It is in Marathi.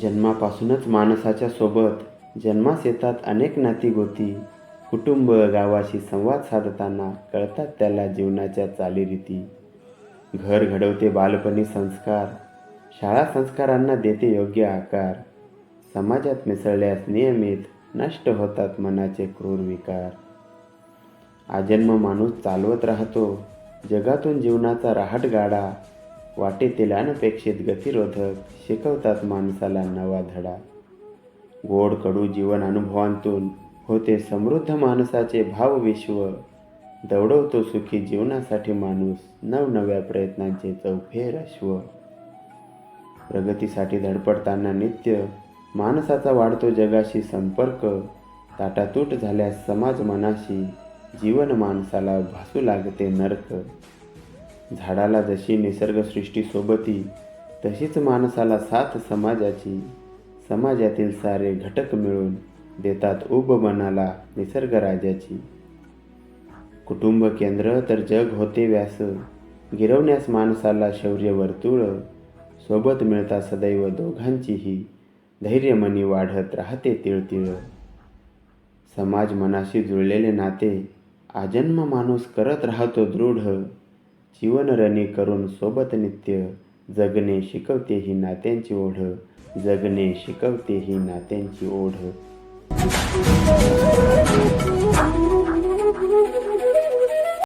जन्मापासूनच माणसाच्या सोबत जन्मास येतात अनेक नातीगोती कुटुंब गावाशी संवाद साधताना कळतात त्याला जीवनाच्या चालीरीती घर घडवते बालपणी संस्कार. शाळा संस्कारांना देते योग्य आकार. समाजात मिसळल्यास नियमित नष्ट होतात मनाचे क्रूर विकार. आजन्म माणूस चालवत राहतो. जगातून जीवनाचा राहट गाडा वाटेतील अनपेक्षित गतिरोधक शिकवतात माणसाला नवा धडा. गोड कडू जीवन अनुभवांतून होते समृद्ध माणसाचे भावविश्व दौडवतो सुखी जीवनासाठी माणूस नवनव्या प्रयत्नांचे चौफेर अश्व. प्रगतीसाठी धडपडताना नित्य माणसाचा वाढतो जगाशी संपर्क ताटातूट झाल्यास समाज मनाशी जीवन माणसाला भासू लागते नरक. झाडाला जशी निसर्गसृष्टीसोबती तशीच माणसाला साथ समाजाची. समाजातील सारे घटक मिळून देतात उब मनाला निसर्गराजाची कुटुंब केंद्र तर जग होते व्यास. गिरवण्यास माणसाला शौर्य वर्तुळ. सोबत मिळता सदैव दोघांचीही. धैर्यमनी वाढत राहते तिळतिळ. समाज मनाशी जुळलेले नाते. आजन्म माणूस करत राहतो दृढ. जीवनरणी करून सोबत नित्य जगणे शिकवते ही नात्यांची ओढ. जगणे शिकवते ही नात्यांची ओढ.